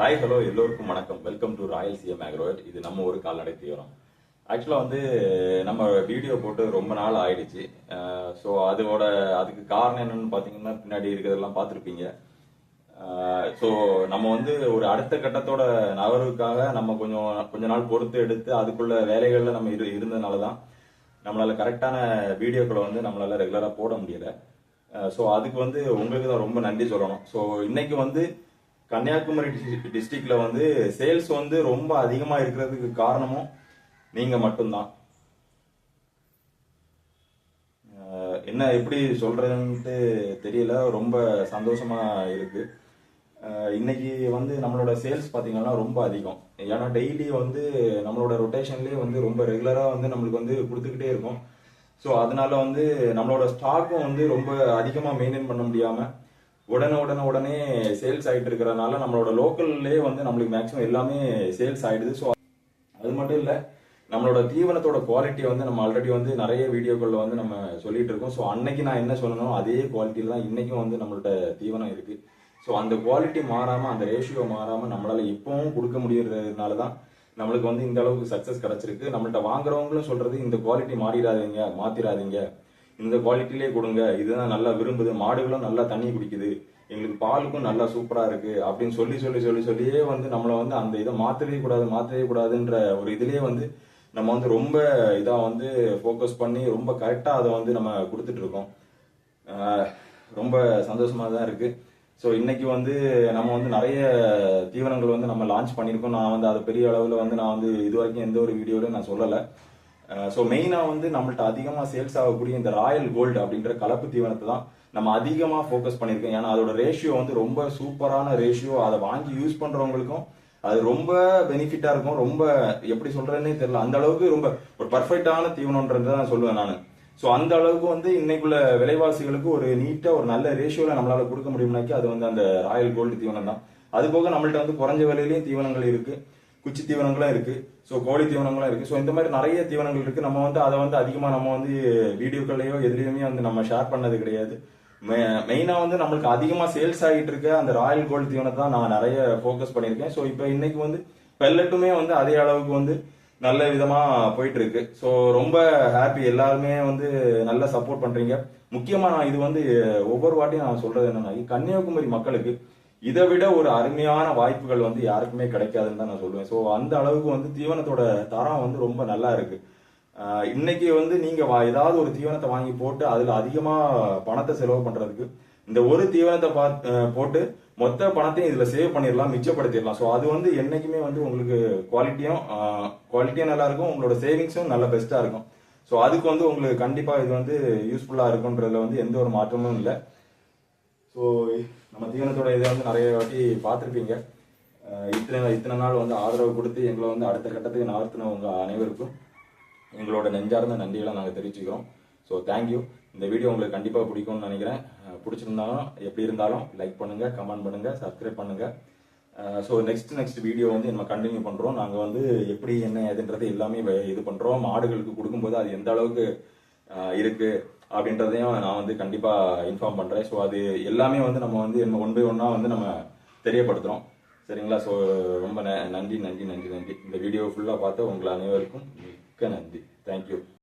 Hi hello எல்லோருக்கும் வணக்கம். Welcome to royal CM ஆக்ரோட் இது நம்ம ஒரு கால்நடை தீவிரம் ஆக்சுவலாக வந்து நம்ம வீடியோ போட்டு ரொம்ப நாள் ஆயிடுச்சு. Uh, ஸோ அதோட அதுக்கு காரணம் என்னன்னு பார்த்தீங்கன்னா பின்னாடி இருக்கிறதெல்லாம் பார்த்துருப்பீங்க ஸோ uh, நம்ம வந்து ஒரு அடுத்த கட்டத்தோட நகர்வுக்காக நம்ம கொஞ்சம் கொஞ்ச நாள் பொறுத்து எடுத்து அதுக்குள்ள வேலைகளில் நம்ம இரு இருந்ததுனால தான் நம்மளால கரெக்டான வீடியோக்களை வந்து நம்மளால ரெகுலராக போட முடியலை. ஸோ uh, அதுக்கு வந்து உங்களுக்கு தான் ரொம்ப நன்றி சொல்லணும். ஸோ இன்னைக்கு வந்து கன்னியாகுமரி டிஸ்ட்ரிக்ட்ல வந்து சேல்ஸ் வந்து ரொம்ப அதிகமா இருக்கிறதுக்கு காரணமும் நீங்க மட்டும்தான். என்ன எப்படி சொல்றதுன்ட்டு தெரியல. ரொம்ப சந்தோஷமா இருக்கு. இன்னைக்கு வந்து நம்மளோட சேல்ஸ் பார்த்தீங்கன்னா ரொம்ப அதிகம். ஏன்னா டெய்லி வந்து நம்மளோட ரொட்டேஷன்லேயே வந்து ரொம்ப ரெகுலராக வந்து நம்மளுக்கு வந்து கொடுத்துக்கிட்டே இருக்கும். ஸோ அதனால வந்து நம்மளோட ஸ்டாக்கும் வந்து ரொம்ப அதிகமாக மெயின்டைன் பண்ண முடியாமல் உடனே உடனே உடனே சேல்ஸ் ஆகிட்டு இருக்கிறதுனால நம்மளோட லோக்கல்லே வந்து நம்மளுக்கு மேக்ஸிமம் எல்லாமே சேல்ஸ் ஆகிடுது ஸோ அது மட்டும் இல்லை நம்மளோட தீவனத்தோட குவாலிட்டியை வந்து நம்ம ஆல்ரெடி வந்து நிறைய வீடியோக்களில் வந்து நம்ம சொல்லிட்டு இருக்கோம். ஸோ அன்னைக்கு நான் என்ன சொல்லணும் அதே குவாலிட்டியில் தான் இன்னைக்கும் வந்து நம்மள்ட்ட தீவனம் இருக்கு. ஸோ அந்த குவாலிட்டி மாறாமல் அந்த ரேஷியோ மாறாமல் நம்மளால் இப்பவும் கொடுக்க முடியறதுனால தான் நம்மளுக்கு வந்து இந்த அளவுக்கு சக்ஸஸ் கிடச்சிருக்கு. நம்மள்ட்ட வாங்குறவங்களும் சொல்றது இந்த குவாலிட்டி மாறிடாதீங்க மாத்திராதீங்க. இந்த குவாலிட்டிலே கொடுங்க. இதுதான் நல்லா விரும்புது. மாடுகளும் நல்லா தண்ணி குடிக்குது. எங்களுக்கு பாலுக்கும் நல்லா சூப்பரா இருக்கு. அப்படின்னு சொல்லி சொல்லி சொல்லி சொல்லியே வந்து நம்மளை வந்து அந்த இதை மாத்தவே கூடாது மாத்தவே கூடாதுன்ற ஒரு இதுலயே வந்து நம்ம வந்து ரொம்ப இதா வந்து ஃபோக்கஸ் பண்ணி ரொம்ப கரெக்டா அதை வந்து நம்ம கொடுத்துட்டு இருக்கோம். ரொம்ப சந்தோஷமா தான் இருக்கு. ஸோ இன்னைக்கு வந்து நம்ம வந்து நிறைய தீவனங்கள் வந்து நம்ம லான்ச் பண்ணியிருக்கோம். நான் வந்து அதை பெரிய அளவில் வந்து நான் வந்து இது வரைக்கும் எந்த ஒரு வீடியோலையும் நான் சொல்லலை. ஸோ மெயினாக வந்து நம்மள்ட்ட அதிகமாக சேல்ஸ் ஆகக்கூடிய இந்த ராயல் கோல்டு அப்படின்ற கலப்பு தீவனத்தை தான் நம்ம அதிகமாக ஃபோக்கஸ் பண்ணியிருக்கோம். ஏன்னா அதோட ரேஷியோ வந்து ரொம்ப சூப்பரான ரேஷியோ அதை வாங்கி யூஸ் பண்ணுறவங்களுக்கும் அது ரொம்ப பெனிஃபிட்டாக இருக்கும். ரொம்ப எப்படி சொல்கிறேன்னே தெரியல. அந்த அளவுக்கு ரொம்ப ஒரு பர்ஃபெக்டான தீவனன்றது தான் சொல்லுவேன் நான். ஸோ அந்த அளவுக்கு வந்து இன்னைக்குள்ள விலைவாசிகளுக்கு ஒரு நீட்டாக ஒரு நல்ல ரேஷியோவில் நம்மளால் கொடுக்க முடியும்னாக்கி அது வந்து அந்த ராயல் கோல்டு தீவனம் தான். அது போக நம்மள்ட்ட வந்து குறைஞ்ச விலையிலையும் தீவனங்கள் இருக்குது குச்சி தீவனங்களும் இருக்கு ஸோ கோழி தீவனங்களும் இருக்கு. ஸோ இந்த மாதிரி நிறைய தீவனங்கள் இருக்கு. நம்ம வந்து அதை வந்து அதிகமாக நம்ம வந்து வீடியோக்கள்லையோ எதுலேயுமே வந்து நம்ம ஷேர் பண்ணது கிடையாது. மெயினாக வந்து நம்மளுக்கு அதிகமாக சேல்ஸ் ஆகிட்டு இருக்க அந்த ராயல் கோல்டு தீவனத்தை தான் நான் நிறைய ஃபோக்கஸ் பண்ணியிருக்கேன். ஸோ இப்போ இன்னைக்கு வந்து பெல்லட்டுமே வந்து அதே அளவுக்கு வந்து நல்ல விதமாக போயிட்டு இருக்கு. ஸோ ரொம்ப ஹாப்பி எல்லாருமே வந்து நல்லா சப்போர்ட் பண்ணுறீங்க முக்கியமாக நான் இது வந்து ஒவ்வொரு வாட்டியும் நான் சொல்றது என்னன்னா கன்னியாகுமரி மக்களுக்கு இதை விட ஒரு அருமையான வாய்ப்புகள் வந்து யாருக்குமே கிடைக்காதுன்னு தான் நான் சொல்லுவேன். ஸோ அந்த அளவுக்கு வந்து தீவனத்தோட தரம் வந்து ரொம்ப நல்லா இருக்கு. இன்னைக்கு வந்து நீங்க வா- ஏதாவது ஒரு தீவனத்தை வாங்கி போட்டு அதுல அதிகமா பணத்தை செலவு பண்றதுக்கு இந்த ஒரு தீவனத்தை பார்த்து போட்டு மொத்த பணத்தையும் இதுல சேவ் பண்ணிடலாம் மிச்சப்படுத்திடலாம். ஸோ அது வந்து என்னைக்குமே வந்து உங்களுக்கு குவாலிட்டியும் குவாலிட்டியும் நல்லா இருக்கும் உங்களோட சேவிங்ஸும் நல்ல பெஸ்டா இருக்கும். ஸோ அதுக்கு வந்து உங்களுக்கு கண்டிப்பா இது வந்து யூஸ்ஃபுல்லா இருக்குன்றதுல வந்து எந்த ஒரு மாற்றமும் இல்லை. ஸோ நம்ம தீவனத்தோட இதை வந்து நிறைய வாட்டி பார்த்துருப்பீங்க. இத்தனை இத்தனை நாள் வந்து ஆதரவு கொடுத்து எங்களை வந்து அடுத்த கட்டத்துக்கு நகர்த்தினவங்க அனைவருக்கும் எங்களோட நெஞ்சார்ந்த நன்றிகளை நாங்கள் தெரிவிச்சுக்கிறோம். ஸோ தேங்க்யூ இந்த வீடியோ உங்களுக்கு கண்டிப்பாக பிடிக்கும்னு நினைக்கிறேன். பிடிச்சிருந்தாலும் எப்படி இருந்தாலும் லைக் பண்ணுங்கள் கமெண்ட் பண்ணுங்கள் சப்ஸ்கிரைப் பண்ணுங்கள் ஸோ நெக்ஸ்ட் நெக்ஸ்ட் வீடியோ வந்து நம்ம கண்டினியூ பண்ணுறோம் நாங்கள் வந்து எப்படி என்ன ஏதுன்றது எல்லாமே வ- இது பண்ணுறோம் மாடுகளுக்கு கொடுக்கும்போது அது எந்த அளவுக்கு இருக்குது அப்படின்றதையும் நான் வந்து கண்டிப்பாக இன்ஃபார்ம் பண்ணுறேன் ஸோ அது எல்லாமே வந்து நம்ம வந்து நம்ம ஒன் பை ஒன்னாக வந்து நம்ம தெரியப்படுத்துகிறோம் சரிங்களா? ஸோ ரொம்ப ந- நன்றி நன்றி நன்றி நன்றி. இந்த வீடியோ ஃபுல்லாக பார்த்து உங்களை அனைவருக்கும் மிக்க நன்றி. தேங்க்யூ